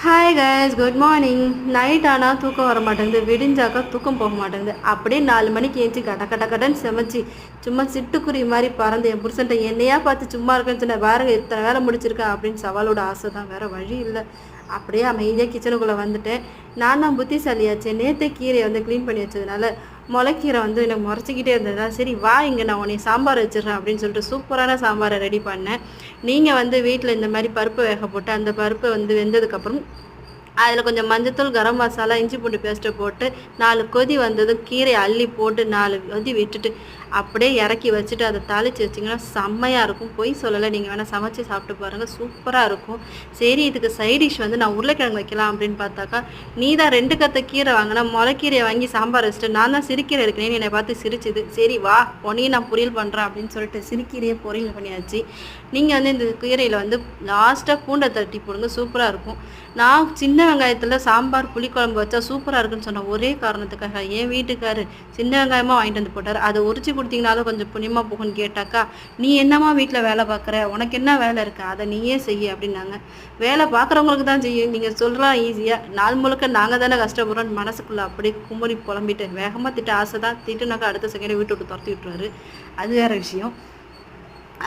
Hi guys good morning night ஆனால் தூக்கம் வர மாட்டேங்குது விடிஞ்சாக்கா தூக்கம் போக மாட்டேங்குது. அப்படியே நாலு மணிக்கு ஏஞ்சி கட கட கடன்னு செமைச்சி சும்மா சிட்டுக்குருவி மாதிரி பறந்து என் புருஷன்ட்ட என்னையா பார்த்து சும்மா இருக்கேன்னு சொன்ன பாருங்க இத்தனை வேலை முடிச்சிருக்கேன் அப்படின்னு சவாலோட ஆசை தான் வேற வழி இல்லை. அப்படியே அமைதியாக கிச்சனுக்குள்ளே வந்துட்டேன். நான் தான் புத்திசாலியாச்சு நேற்று கீரையை வந்து க்ளீன் பண்ணி வச்சதுனால முளைக்கீரை வந்து எனக்கு முறைச்சிக்கிட்டே இருந்ததா? சரி வா இங்கே நான் உன்னை சாம்பார் வச்சிடுறேன் அப்படின்னு சொல்லிட்டு சூப்பரான சாம்பாரை ரெடி பண்ணேன். நீங்கள் வந்து வீட்டில் இந்த மாதிரி பருப்பு வேக போட்டு அந்த பருப்பு வந்து வெந்ததுக்கப்புறம் அதில் கொஞ்சம் மஞ்சத்தூள் கரம் மசாலா இஞ்சி பூண்டு பேஸ்ட்டை போட்டு நாலு கொதி வந்ததும் கீரையை அள்ளி போட்டு நாலு கொதி விட்டுட்டு அப்படியே இறக்கி வச்சுட்டு அதை தாளித்து வச்சிங்கன்னா செம்மையாக இருக்கும். பொய் சொல்லலை. நீங்கள் வேணால் சமைச்சு சாப்பிட்டு பாருங்கள் சூப்பராக இருக்கும். சரி இதுக்கு சைட் டிஷ் வந்து நான் உருளைக்கிழங்கு வைக்கலாம் அப்படின்னு பார்த்தாக்கா நீ தான் ரெண்டு கத்த கீரை வாங்கினா முளைக்கீரையை வாங்கி சாம்பார் வச்சுட்டு நான் தான் சிரிக்கீரை இருக்கிறேன்னு என்னை பார்த்து சிரிச்சுது. சரி வா. உனையும் நான் பொரியல் பண்ணுறேன் அப்படின்னு சொல்லிட்டு சிரிக்கீரையை பொரியல் பண்ணியாச்சு. நீங்கள் வந்து இந்த கீரையில் வந்து லாஸ்ட்டாக பூண்டை தட்டி போடுங்க. சூப்பராக இருக்கும். நான் சின்ன சின்ன வெங்காயத்தில் சாம்பார் புளிக்குழம்பு வச்சா சூப்பராக இருக்குன்னு சொன்ன ஒரே காரணத்துக்காக என் வீட்டுக்காரு சின்ன வெங்காயமாக வாங்கிட்டு வந்து போட்டார். அதை உரிச்சு கொடுத்தீங்கனாலும் கொஞ்சம் புண்ணியமாக போகும்னு கேட்டாக்கா நீ என்னம்மா வீட்டில் வேலை பார்க்குற? உனக்கு என்ன வேலை இருக்கா? அதை நீயே செய்ய அப்படின்னாங்க. வேலை பார்க்குறவங்களுக்கு தான் செய்யும். நீங்கள் சொல்லலாம் ஈஸியாக நாள் முழுக்க நாங்கள் தானே கஷ்டப்படுறோம் மனசுக்குள்ளே அப்படியே குமரி புலம்பிட்டு வேகமாக திட்ட ஆசை தான். திட்டுனாக்கா அடுத்த செகண்டே வீட்டு விட்டு துரத்தி விட்டுருவாரு. அது வேறு விஷயம்.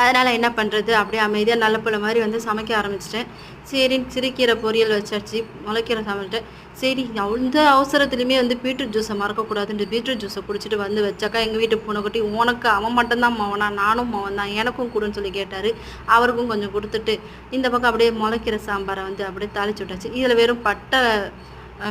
அதனால் என்ன பண்ணுறது அப்படியே அமைதியாக நல்ல பிள்ளை மாதிரி வந்து சமைக்க ஆரம்பிச்சிட்டேன். சரி சிறுக்கீரை பொரியல் வச்சாச்சு. முளைக்கீரை சமைச்சிட்டேன் சரி எந்த அவசரத்துலையுமே வந்து பீட்ரூட் ஜூஸை மறக்கக்கூடாதுன்ட்டு பீட்ரூட் ஜூஸை குடிச்சிட்டு வந்து வச்சாக்கா எங்கள் வீட்டு பூனைக்குட்டி உனக்கு அவன் மட்டும்தான் மவனா? நானும் மவன் தான் எனக்கும் கொடுன்னு சொல்லி கேட்டார். அவருக்கும் கொஞ்சம் கொடுத்துட்டு இந்த பக்கம் அப்படியே முளைக்கீரை சாம்பாரை வந்து அப்படியே தாளிச்சு விட்டாச்சு. இதில் வெறும் பட்டை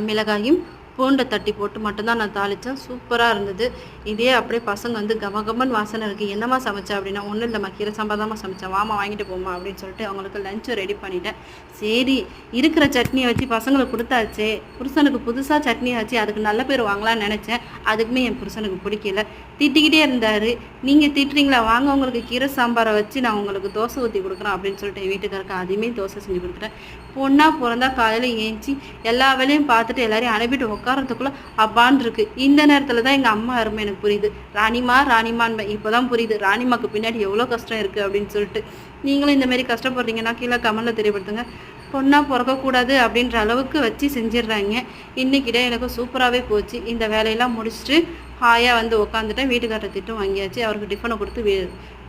மிளகாயும் பூண்டை தட்டி போட்டு மட்டும்தான் நான் தாளித்தேன் சூப்பராக இருந்தது. இதே அப்படியே பசங்க வந்து கம கமன் வாசனை இருக்குது என்னம்மா சமைச்சேன் அப்படின்னா ஒன்றும் இல்லைம்மா கீரை சாம்பார் தாம்மா சமைச்சேன். வாமா வாங்கிட்டு போமா அப்படின்னு சொல்லிட்டு அவங்களுக்கு லஞ்சை ரெடி பண்ணிட்டேன். சரி இருக்கிற சட்னியை வச்சு பசங்களுக்கு கொடுத்தாச்சே. புருஷனுக்கு புதுசாக சட்னி ஆச்சு. அதுக்கு நல்ல பேர் வாங்கலாம்னு நினச்சேன். அதுக்குமே என் புருஷனுக்கு பிடிக்கல. திட்டிக்கிட்டே இருந்தார். நீங்கள் திட்டுறீங்களா? வாங்க உங்களுக்கு கீரை சாம்பாரை வச்சு நான் உங்களுக்கு தோசை ஊற்றி கொடுக்குறேன் அப்படின்னு சொல்லிட்டு என் வீட்டுக்காருக்கு அதையுமே தோசை செஞ்சு கொடுத்துட்டேன். பொண்ணாக பிறந்தா காலையில் ஏஞ்சி எல்லா வேலையும் பார்த்துட்டு எல்லாரையும் அனுப்பிட்டு உட்காரத்துக்குள்ள அப்பான் இருக்கு. இந்த நேரத்தில் தான் எங்கள் அம்மா அருமை எனக்கு புரியுது. ராணிமா ராணிமான் இப்போ தான் புரியுது. ராணிமாக்கு பின்னாடி எவ்வளோ கஷ்டம் இருக்குது அப்படின்னு சொல்லிட்டு. நீங்களும் இந்த மாதிரி கஷ்டப்படுறீங்கன்னா கீழே கமலில் தெரியப்படுத்துங்க. பொண்ணாக பிறக்கக்கூடாது அப்படின்ற அளவுக்கு வச்சு செஞ்சிடுறாங்க. இன்னைக்கிட்ட எனக்கு சூப்பராகவே போச்சு. இந்த வேலையெல்லாம் முடிச்சுட்டு ஹாயாக வந்து உட்காந்துட்டேன் வீட்டுக்காரர் திட்டம் வாங்கியாச்சு. அவருக்கு டிஃபனை கொடுத்து வெ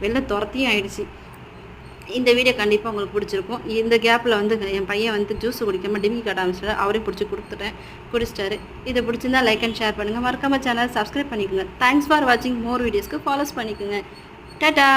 வெளில துரத்தியும் ஆயிடுச்சு. இந்த வீடியோ கண்டிப்பாக உங்களுக்கு பிடிச்சிருக்கும். இந்த கேப்பில் வந்து என் பையன் வந்து ஜூஸ் குடிக்காமல் டிமி காட்ட ஆரம்பிச்சிட்டாரு. அவரையும் பிடிச்சி கொடுத்துட்டேன். குடிச்சிட்டாரு. இதை பிடிச்சிருந்தா லைக் அண்ட் ஷேர் பண்ணுங்கள் மறக்காமல் சேனல் சப்ஸ்கிரைப் பண்ணிக்கோங்க. தேங்க்ஸ் ஃபார் வாட்சிங் மோர் வீடியோஸ்க்கு ஃபாலோஸ் பண்ணிக்கோங்க. டாட்டா